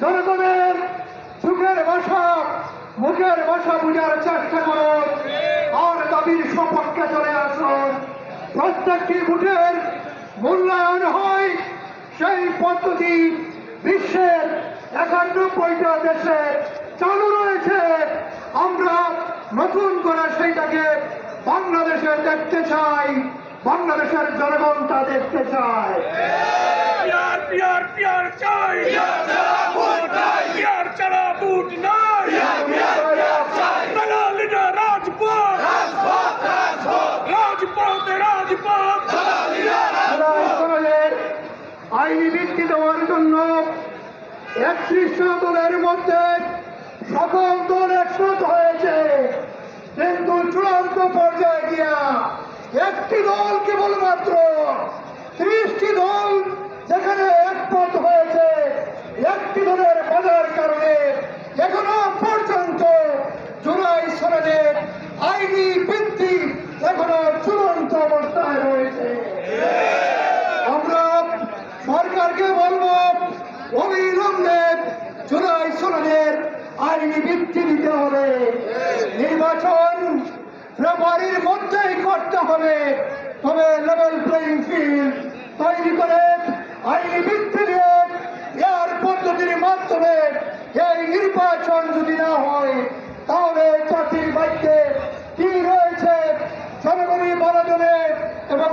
জনগণের সুখের ভাষা মুখের ভাষা বুঝার চেষ্টা করুন। আর দাবির সপক্ষে চলে আসুন। প্রত্যেকটি ভোটের মূল্যায়ন হয়, সেই পদ্ধতি বিশ্বের একানব্বইটা দেশে চালু রয়েছে। আমরা নতুন করে সেইটাকে বাংলাদেশে দেখতে চাই, বাংলাদেশের জনগণ তা দেখতে চায়। আইনি ভিত্তি দেওয়ার জন্য একত্রিশ দলের মধ্যে সকল দল একসাথ হয়েছে। কিন্তু চূড়ান্ত পর্যায়ে গিয়া একটি দল কেবলমাত্র অবিলম্বে জুলাই সোনাদের আইনি বৃত্তি দিতে হবে। নির্বাচন ফেব্রুয়ারির মধ্যেই করতে হবে। তবে লেভেল প্লেইং ফিল্ড তৈরি করে আইনি বৃত্তি দিয়ে এর পদ্ধতির মাধ্যমে এই নির্বাচন যদি না হয়, তাহলে চাকরির বাইকে কি রয়েছে? জনগণের বড়জনের এবং